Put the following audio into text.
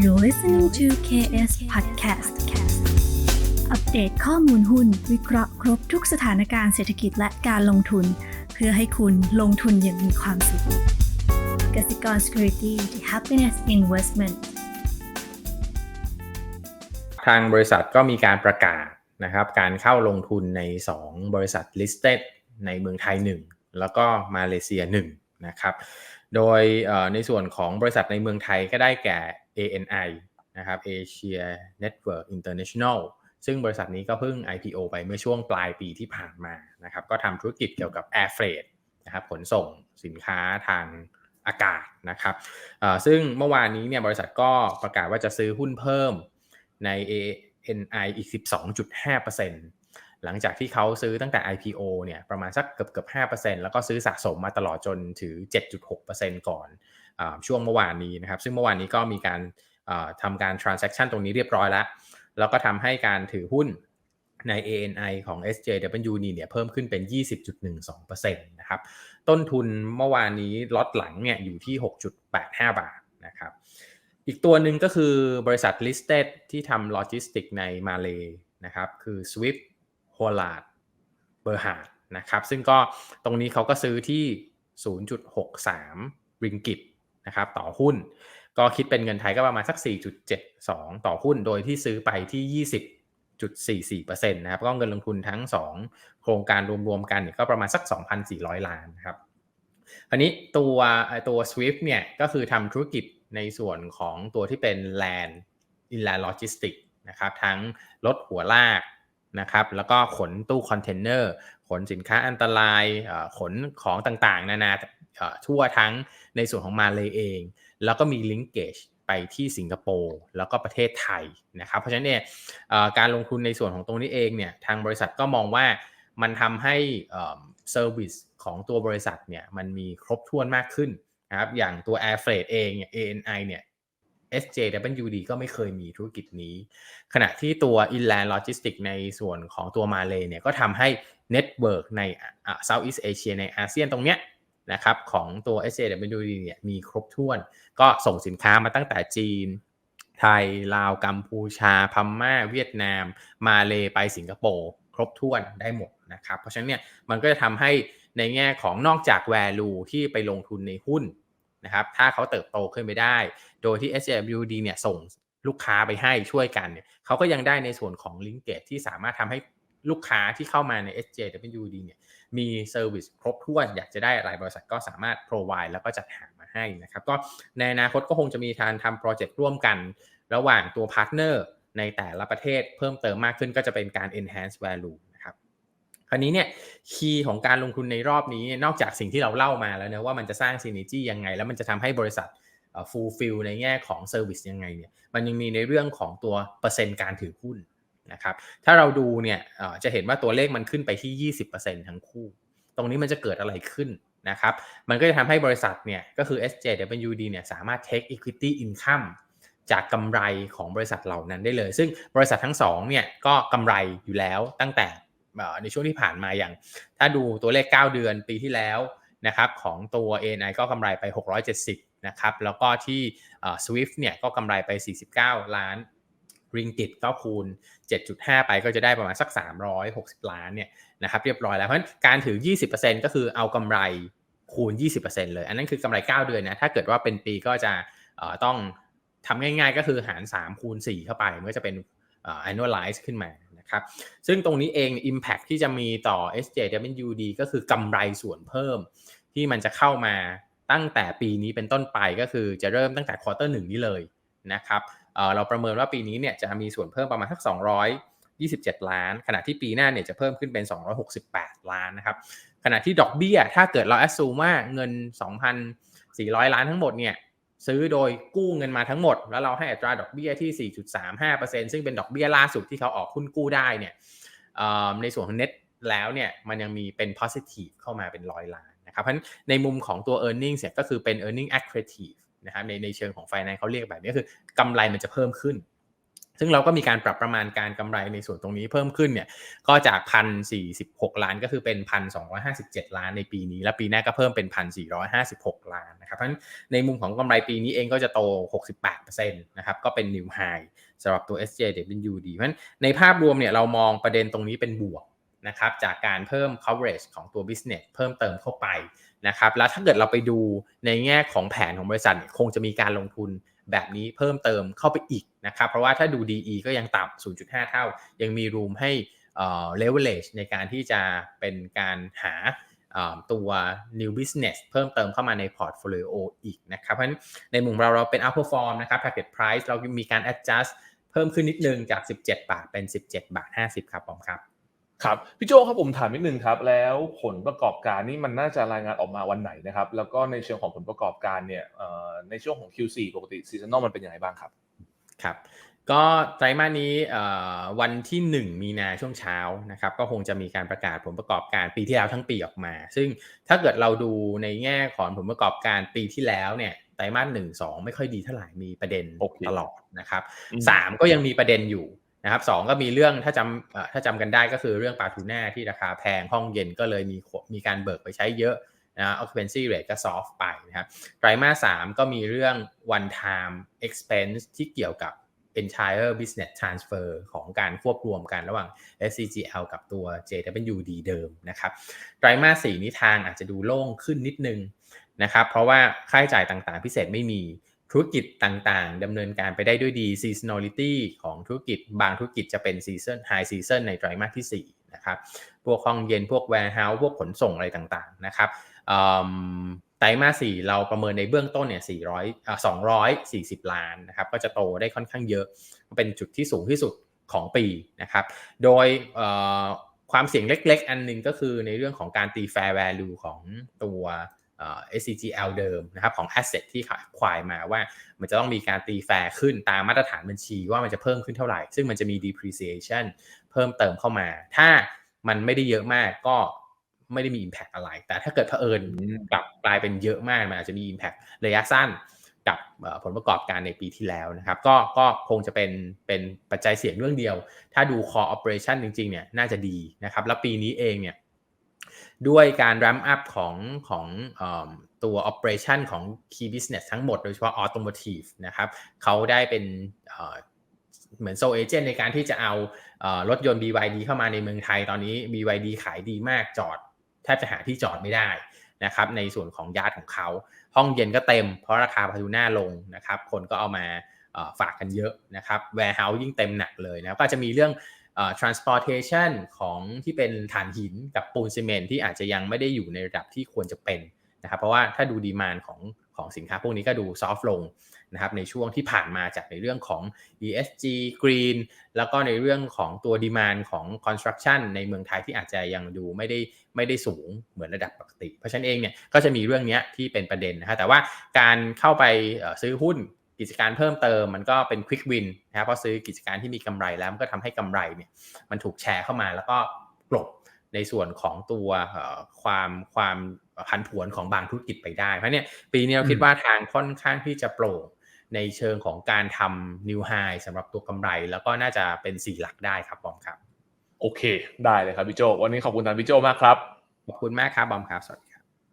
You're listening to KS Podcast อัปเดตข้อมูลหุ้น วิเคราะห์ครบทุกสถานการณ์เศรษฐกิจและการลงทุน เพื่อให้คุณลงทุนอย่างมีความสุขกสิกร Security the Happiness Investment ทางบริษัทก็มีการประกาศนะครับ การเข้าลงทุนใน 2 บริษัท listed ในเมืองไทย 1 แล้วก็มาเลเซีย 1 นะครับ โดยในส่วนของบริษัทในเมืองไทยก็ได้แก่ ANI นะครับ Asia Network International ซึ่งบริษัทนี้ก็เพิ่ง IPO ไปเมื่อช่วงปลายปีที่ผ่านมานะครับก็ทำธุรกิจเกี่ยวกับ Air Freight นะครับขนส่งสินค้าทางอากาศนะครับซึ่งเมื่อวานนี้เนี่ยบริษัทก็ประกาศว่าจะซื้อหุ้นเพิ่มใน ANI อีก 12.5% หลังจากที่เขาซื้อตั้งแต่ IPO เนี่ยประมาณสักเกือบเกือบ5%แล้วก็ซื้อสะสมมาตลอดจนถือ 7.6%ก่อนอช่วงเมื่อวานนี้นะครับ ซึ่งเมื่อวานนี้ก็มีการทำการ transaction ตรงนี้เรียบร้อยแล้ว แล้วก็ทำให้การถือหุ้นใน ANI ของ SJW เนี่ยเพิ่มขึ้นเป็น 20.12%นะครับ ต้นทุนเมื่อวานนี้ล็อตหลังเนี่ยอยู่ที่ 6.85 บาทนะครับ อีกตัวหนึ่งก็คือบริษัท listed ที่ทำโลจิสติกในมาเลนะครับ คือ Swift o l a d b e r h a r d นะครับซึ่งก็ตรงนี้เขาก็ซื้อที่ 0.63 ริงกิตนะครับต่อหุ้น ก็คิดเป็นเงินไทยก็ประมาณสัก 4.72 ต่อหุ้น โดยที่ซื้อไปที่ 20.44%นะครับก็เงินลงทุนทั้ง 2 โครงการรวมๆกันก็ประมาณสัก 2,400 ล้านนะครับอันนี้ตัวตัว Swift เนี่ยก็คือทำธุรกิจในส่วนของตัวที่เป็น Land Inland Logistics นะครับทั้งรถหัวลาก นะครับ แล้วก็ขนตู้คอนเทนเนอร์ ขนสินค้าอันตราย ขนของต่างๆ นานาทั่วทั้งในส่วนของมาเลยเอง แล้วก็มีลิงเกจไปที่สิงคโปร์แล้วก็ประเทศไทยนะครับ เพราะฉะนั้นเนี่ยการลงทุนในส่วนของตรงนี้เองเนี่ยทางบริษัทก็มองว่ามันทำให้เซอร์วิสของตัวบริษัทเนี่ยมันมีครบถ้วนมากขึ้นนะครับอย่างตัว Air Freight เองเนี่ย ANI เนี่ย SJWD ก็ไม่เคยมีธุรกิจนี้ ขณะที่ตัว Inland Logistics ในส่วนของตัวมาเลเนี่ยก็ทำให้ Network ใน Southeast Asia ในอาเซียนตรงเนี้ยนะครับของตัว SJWD เนี่ยมีครบถ้วน ก็ส่งสินค้ามาตั้งแต่จีน ไทย ลาว กัมพูชา พม่า เวียดนาม มาเลไปสิงคโปร์ครบถ้วนได้หมดนะครับ เพราะฉะนั้นเนี่ยมันก็จะทำให้ในแง่ของนอกจาก value ที่ไปลงทุนในหุ้น นะครับถ้าเขาเติบโตขึ้นไปได้ โดยที่ SJWD เนี่ยส่งลูกค้าไปให้ช่วยกันเนี่ยเขาก็ยังได้ในส่วนของ linkage ที่สามารถทำให้ลูกค้าที่เข้ามาใน SJWD เนี่ยมีเซอร์วิสครบถ้วนอยากจะได้อะไรบริษัทก็สามารถ provide แล้วก็จัดหามาให้นะครับก็ในอนาคตก็คงจะมีการทำโปรเจกต์ร่วมกัน ระหว่างตัวพาร์ทเนอร์ในแต่ละประเทศเพิ่มเติมมากขึ้นก็จะเป็นการ enhance value รับคราวนี้เนี่ยคีย์ของการลงทุนในรอบนี้นอกจากสิ่งที่เราเล่ามาแล้วนะว่ามันจะสร้าง synergy ยังไง แล้วมันจะทำให้บริษัท fulfill ในแง่ของ service ยังไงเนี่ยมันยังมีในเรื่องของตัวเปอร์เซ็นต์การถือหุ้นนะครับถ้าเราดูเนี่ยจะเห็นว่าตัวเลขมันขึ้นไปที่ 20%ทั้งคู่ ตรงนี้มันจะเกิดอะไรขึ้นนะครับมันก็จะทำให้บริษัทเนี่ยก็คือ SJWD เนี่ยสามารถ take equity income จากกำไรของบริษัทเหล่านั้นได้เลย ซึ่งบริษัททั้งสองเนี่ยก็กำไรอยู่แล้วตั้งแต่ ในช่วงที่ผ่านมาอย่าง ถ้าดูตัวเลข 9 เดือนปีที่แล้วนะครับของตัว ANI ก็กำไรไป 670นะครับแล้วก็ที่ Swift เนี่ยก็กำไรไป 49 ล้านริงกิตก็คูณ 7.5 ไปก็จะได้ประมาณสัก 360 ล้านเนี่ยนะครับเรียบร้อยแล้วเพราะฉะนั้นการถือ 20%ก็คือเอากำไรคูณ 20%เลย อันนั้นคือกำไร 9 เดือนนะถ้าเกิดว่าเป็นปีก็จะต้องทำง่ายๆ ก็คือหาร 3 คูณ 4 เข้าไปมันก็จะเป็น annualize ขึ้นมา นะครับซึ่งตรงนี้เอง impact ที่จะมีต่อ SJWD ก็คือกำไรส่วนเพิ่ม ที่มันจะเข้ามาตั้งแต่ปีนี้เป็นต้นไปก็คือจะเริ่มตั้งแต่ควอเตอร์หนึ่งนี้เลยนะครับเราประเมินว่าปีนี้เนี่ยจะมีส่วนเพิ่มประมาณสัก 227 ล้าน ขณะที่ปีหน้าเนี่ยจะเพิ่มขึ้นเป็น 268 ล้านนะครับขณะที่ดอกเบี้ยถ้าเกิดเราแอสซูมว่าเงิน 2,400 ล้านทั้งหมดเนี่ย ซื้อโดยกู้เงินมาทั้งหมด แล้วเราให้อัตราดอกเบี้ยที่ 4.35%ซึ่งเป็นดอกเบี้ยล่าสุดที่เขาออกหุ้นกู้ได้เนี่ยในส่วนของ net แล้วเนี่ยมันยังมีเป็น positive เข้ามาเป็นร้อยล้านนะครับเพราะฉะนั้นในมุมของตัว e a r n i n g เนี่ยก็คือเป็น e a r n i n g accretive นะครับในในเชิงของ finance เขาเรียกแบบนี้คือกำไรมันจะเพิ่มขึ้น ซึ่งเราก็มีการปรับประมาณการกำไรในส่วนตรงนี้เพิ่มขึ้นเนี่ยก็จากพันสี่สิบหกล้านก็คือเป็นพันสองร้อยห้าสิบเจ็ดล้านในปีนี้ และปีหน้าก็เพิ่มเป็นพันสี่ร้อยห้าสิบหกล้านนะครับเพราะฉะนั้นในมุมของกำไรปีนี้เองก็จะโต68%นต์นะครับก็เป็น new high สำหรับตัว SJWD เพราะฉะนั้นในภาพรวมเนี่ยเรามองประเด็นตรงนี้เป็นบวกนะครับจากการเพิ่ม coverage ของตัว business เพิ่มเติมเข้าไปนะครับแล้วถ้าเกิดเราไปดูในแง่ของแผนของบริษัทคงจะมีการลงทุน แบบนี้เพิ่มเติมเข้าไปอีกนะครับ เพราะว่าถ้าดู DE ก็ยังต่ำ 0.5 เท่า ยังมี room ให้เอ่อ leverage ในการที่จะเป็นการหาตัว new business เพิ่มเติมเข้ามาใน portfolio อีกนะครับ เพราะฉะนั้นในมุมเราเราเป็น outperform นะครับ target price เรามีการ adjust เพิ่มขึ้นนิดนึงจาก 17 บาทเป็น 17 บาท 50 ครับผมครับ ครับพี่โจครับผมถามนิดนึงครับ แล้วผลประกอบการนี่มันน่าจะรายงานออกมาวันไหนนะครับ แล้วก็ในเชิงของผลประกอบการเนี่ยในช่วงของ Q4 ปกติซีซันนอลมันเป็นยังไงบ้างครับครับ ก็ไตรมาสนี้วันที่ 1 มีนาช่วงเช้านะครับ ก็คงจะมีการประกาศผลประกอบการปีที่แล้วทั้งปีออกมา ซึ่งถ้าเกิดเราดูในแง่ของผลประกอบการปีที่แล้วเนี่ยไตรมาสหนึ่งสองไม่ค่อยดีเท่าไหร่มีประเด็น Okay. ตลอดนะครับอืมสามก็ยังมีประเด็นอยู่ นะครับสองก็มีเรื่องถ้าจำถ้าจำกันได้ก็คือเรื่องปลาทูน่าที่ราคาแพงห้องเย็นก็เลยมีมีการเบิกไปใช้เยอะนะ occupancy rate ก็ soft ไปนะครับไตรมาสสามก็มีเรื่อง one time expense ที่เกี่ยวกับ entire business transfer ของการควบรวมกันระหว่าง SCGL กับตัว JWD เดิมนะครับไตรมาสสี่นี้ทางอาจจะดูโล่งขึ้นนิดนึงนะครับเพราะว่าค่าใช้จ่ายต่างๆ พิเศษไม่มี ธุรกิจต่างๆดำเนินการไปได้ด้วยดี seasonality ของธุรกิจบางธุรกิจจะเป็น season high season ในไตรมาสที่4นะครับพวกห้องเย็นพวก warehouse พวกขนส่งอะไรต่างๆนะครับไตรมาส4เราประเมินในเบื้องต้นเนี่ย400อ่า240 ล้านนะครับก็จะโตได้ค่อนข้างเยอะ เป็นจุดที่สูงที่สุดของปีนะครับโดยความเสี่ยงเล็ก ๆ อันหนึงก็คือในเรื่องของการตี fair value ของตัว SCGL เดิมนะครับของ asset ที่ควายมาว่ามันจะต้องมีการตีแฟร์ขึ้นตามมาตรฐานบัญชีว่ามันจะเพิ่มขึ้นเท่าไหร่ ซึ่งมันจะมี depreciation เพิ่มเติมเข้ามา ถ้ามันไม่ได้เยอะมากก็ไม่ได้มี impact อะไร แต่ถ้าเกิดเผอิญกลับกลายเป็นเยอะมาก มันอาจจะมี impact ระยะสั้นกับผลประกอบการในปีที่แล้วนะครับ ก็ก็คงจะเป็นเป็นปัจจัยเสี่ยงเรื่องเดียว ถ้าดู core operation จริงๆเนี่ยน่าจะดีนะครับ แล้วปีนี้เองเนี่ย ด้วยการ ramp up ของของอตัว operation ของ key business ทั้งหมดโดยเฉพาะ automotive นะครับเขาได้เป็นเหมือน sole agent ในการที่จะเอารถยนต์ BYD เข้ามาในเมืองไทยตอนนี้ BYD ขายดีมากจอดแทบจะหาที่จอดไม่ได้นะครับในส่วนของยาร์ดของเขา ห้องเย็นก็เต็มเพราะราคาพาทูน่าลงนะครับคนก็เอามาฝากกันเยอะนะครับ warehouse ยิ่งเต็มหนักเลยนะก็จะมีเรื่อง transportation ของที่เป็นถ่านหินกับปูนซีเมนต์ที่อาจจะยังไม่ได้อยู่ในระดับที่ควรจะเป็นนะครับเพราะว่าถ้าดูดีมานของของสินค้าพวกนี้ก็ดูซอฟลงนะครับในช่วงที่ผ่านมาจากในเรื่องของ ESG Green แล้วก็ในเรื่องของตัวดีมานของ construction ในเมืองไทยที่อาจจะยังดูไม่ได้ไม่ได้สูงเหมือนระดับปกติ เพราะฉะนั้นเองเนี่ยก็จะมีเรื่องนี้ที่เป็นประเด็นนะฮะแต่ว่าการเข้าไปซื้อหุ้น กิจการเพิ่มเติมมันก็เป็น quick win นะครับเพราะซื้อกิจการที่มีกำไรแล้วมันก็ทำให้กำไรเนี่ยมันถูกแชร์เข้ามาแล้วก็กลบในส่วนของตัวเอ่อความความผันผวนของบางธุรกิจไปได้ เพราะเนี่ยปีนี้เราคิดว่าทางค่อนข้างที่จะโปร่งในเชิงของการทำ new high สำหรับตัวกำไร แล้วก็น่าจะเป็น4หลักได้ครับบอมครับ โอเค ได้เลยครับพี่โจ วันนี้ขอบคุณทางพี่โจมากครับ ขอบคุณมากครับบอมครับสวัสดีครับ